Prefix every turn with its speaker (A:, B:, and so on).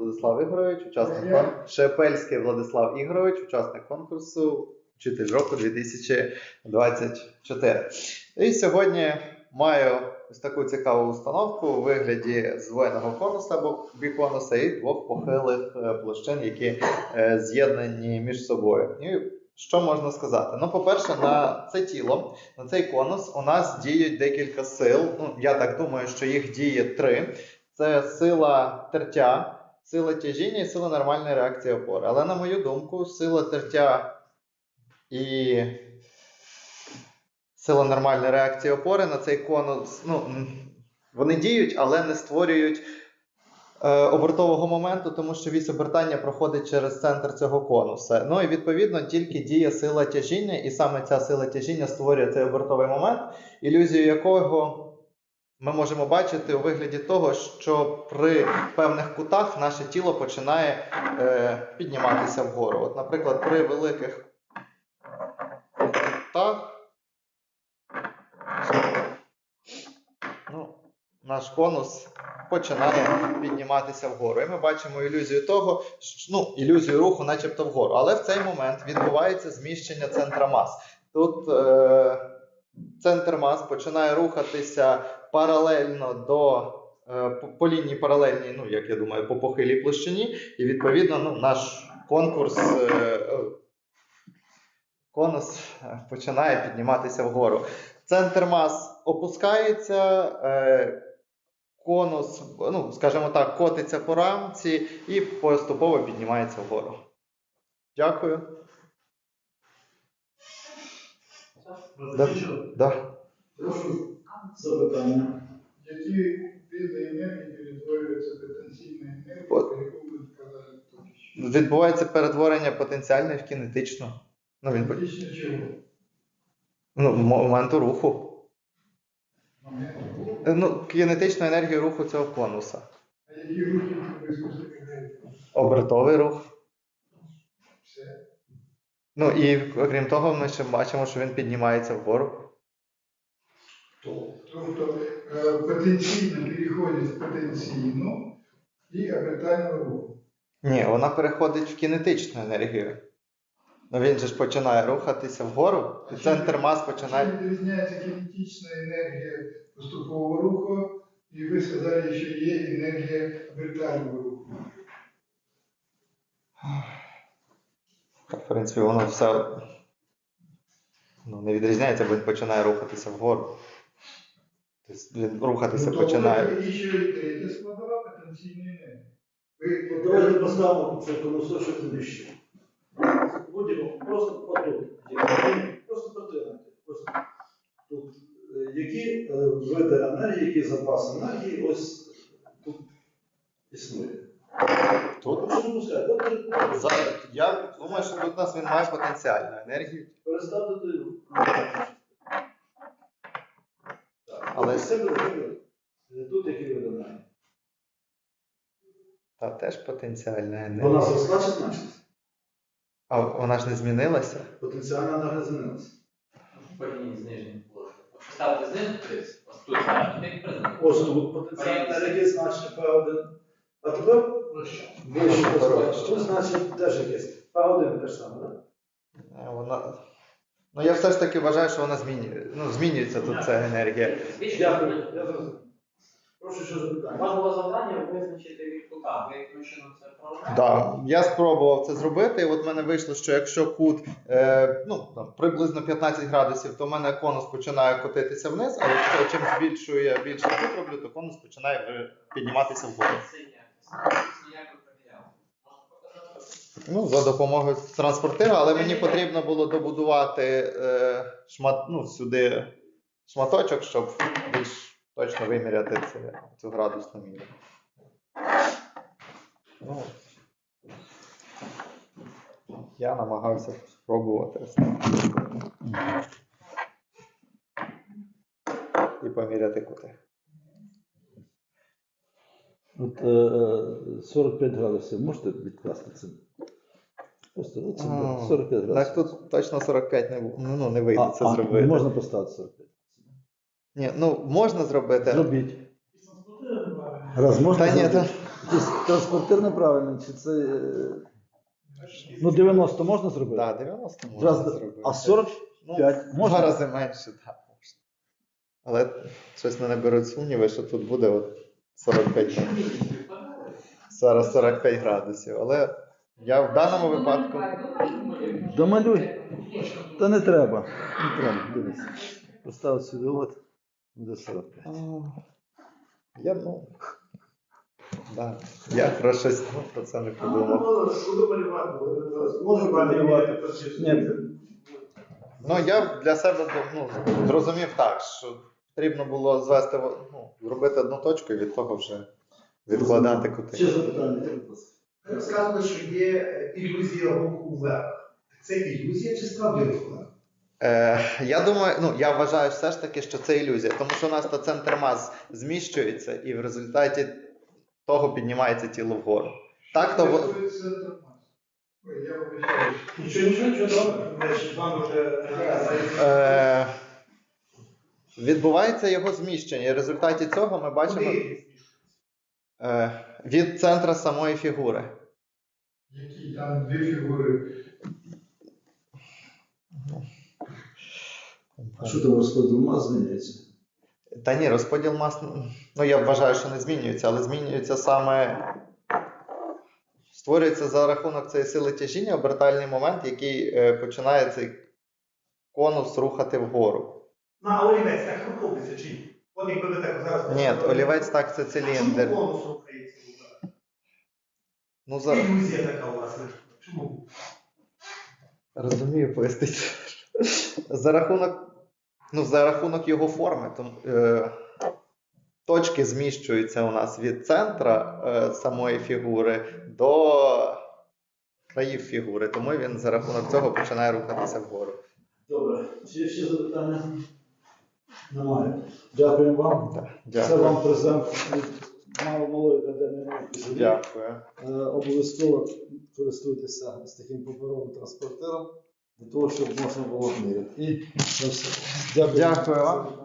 A: Владислав Ігорович, учасник конкурсу. Шепельський Владислав Ігорович, учасник конкурсу Вчитель року 2024. І сьогодні маю ось таку цікаву установку у вигляді звойного конуса або біконуса і двох похилих е, площин, які е, з'єднані між собою. І що можна сказати? Ну, по-перше, на це тіло, на цей конус у нас діють декілька сил. Ну, я так думаю, що їх діє три. Це сила тертя, сила тяжіння і сила нормальної реакції опори. Але на мою думку, сила тертя і сила нормальної реакції опори на цей конус, ну, вони діють, але не створюють е, обертового моменту, тому що вісь обертання проходить через центр цього конуса. Ну і відповідно тільки діє сила тяжіння, і саме ця сила тяжіння створює цей обертовий момент, ілюзію якого ми можемо бачити у вигляді того, що при певних кутах наше тіло починає е, підніматися вгору. От, наприклад, при великих кутах ну, наш конус починає підніматися вгору. І ми бачимо ілюзію того, ну, ілюзію руху, начебто вгору. Але в цей момент відбувається зміщення центра мас. Тут е, центр мас починає рухатися паралельно до е, по- лінії паралельній, ну як я думаю, по похилій площині, і відповідно ну, наш конкурс. е, е, Конус починає підніматися вгору. Центр мас опускається, конус, ну, скажімо так, котиться по рамці і поступово піднімається вгору. Дякую. Да, да.
B: Запитання. Які види енергії потенційну
A: От.
B: про яку ви казали тільки що?
A: Відбувається перетворення потенціальної в кінетичну. Ну, він,
B: Фактично чого?
A: ну, моменту руху.
B: Момент.
A: Е, Ну, кінетичну енергію руху цього конуса.
B: А які рухи ви спостерігаєте?
A: Обертовий рух.
B: Все.
A: Ну і окрім того, ми ще бачимо, що він піднімається вгору.
B: Тобто е, потенційно переходить в потенційну і обертального руху.
A: Ні, вона переходить в кінетичну енергію. Ну він же ж починає рухатися вгору, і центр мас починає.
B: Чим відрізняється кінетична енергія поступового руху, і ви сказали, що є енергія обертального руху.
A: В принципі, воно все ну, не відрізняється, бо він починає рухатися вгору. Він рухатися
B: Ну,
A: починає.
B: Ще й складова потенційної енергії. Ви
C: От Давайте поставимо це конусочок нижче. Будемо просто отут. Просто потримати. Тут. Е, Які е, види енергії, які запаси енергії ось тут існує.
A: Тут за- я думаю, що тут у нас він має потенціальну енергію.
C: Переставте до
A: Але-.
C: Тут які енергії.
A: Та теж потенціальна
C: Вона зросла чи зменшилась?
A: А вона ж не змінилася.
C: Потенціальна енергія змінилася.
D: Падіння з положення. Ставити знизу 30, ось тут ставити.
C: Ось тут потенціальна енергія значення P1. А тепер вище. Тут значить теж якесь. P1 те ж саме, так?
A: Вона... Ну я все ж таки вважаю, що вона змінює. Ну, змінюється тут ця енергія.
C: Дякую, я зрозумів. Прошу ще
D: У
C: запитання.
D: вас було завдання визначити від кута. Ви яким чином це провели?
A: Да, я спробував це зробити, і от в мене вийшло, що якщо кут е, ну, там, приблизно 15 градусів, то в мене конус починає котитися вниз, а якщо чим збільшую я більше кут роблю, то конус починає підніматися вгору.
D: Це. Ніяк ви поміняли.
A: Ну, за допомогою транспортира, але мені потрібно було добудувати е, шмат, ну, сюди шматочок, щоб більш точно виміряти це, цю градусну міру. Ну, я намагався спробувати і поміряти кути.
E: От е, 45 градусів можете відкласти це? Просто от сюди,
A: А,
E: 45
A: Так тут точно 45 не, ну, ну, не вийде
E: А,
A: це
E: а,
A: зробити.
E: Можна поставити 45.
A: Ні, ну можна зробити.
E: Зробіть.
B: Раз
E: можна
A: Та ні, та,
E: транспортир неправильний, чи це. е, Ну, 90 можна зробити?
A: Так, 90 можна
E: Раз,
A: зробити.
E: а 40?
A: Ну,
E: п'ять
A: Два рази менше, так, можна. Але щось мене беруть сумніви, що тут буде от 45 градусів. Зараз 45 градусів. Але я в даному випадку.
E: Домалюй. Та не треба. Не треба, дивись. Постав сюди, от, буде 45.
A: Я, ну. Да. Я про щось ну, про це не подумав.
C: Малювати, можна малювати.
E: Ні.
A: Ну, я для себе ну, зрозумів так, що потрібно було звести, ну, зробити одну точку і від того вже відкладати кути.
C: Ще запитання,
F: розказували, що є е, ілюзія руху вверх. Це ілюзія чи справді рух вверх?
A: Е, я думаю, ну я вважаю все ж таки, що це ілюзія, тому що у нас то центр мас зміщується, і в результаті того піднімається тіло вгору. Так, то во-
B: Це центр мас. Ой, я вибачаюсь.
C: Нічого, нічого, нічого, добре. Ми ж з вже е,
A: е, відбувається його зміщення. І в результаті цього ми бачимо е, від центра самої фігури.
B: Які там дві фігури.
E: А що там розкладу мас змінюється?
A: Та ні, розподіл мас, ну я вважаю, що не змінюється, але змінюється саме. Створюється за рахунок цієї сили тяжіння обертальний момент, який е, починає цей конус рухати вгору.
F: На а олівець так рухається чи ні? От якби ви так зараз.
A: Ні, олівець так це
F: Чому конус рухається?
A: Ну, за...
F: Ілюзія така у вас. Чому?
A: Розумію, пояснити. За рахунок, ну, за рахунок його форми, тому, е, точки зміщуються у нас від центра е, самої фігури до країв фігури, тому він за рахунок цього починає рухатися вгору.
C: Добре. Ще, ще запитання? Немає. Дякуємо вам.
A: Так,
E: Це
A: Дякую.
E: вам презент від мало малої академії науки. «Живі».
A: Дякую.
E: Е, Обов'язково користуйтеся з таким паперовим транспортером для того, щоб можна було міряти. І все. Дякую.
A: Дякую вам.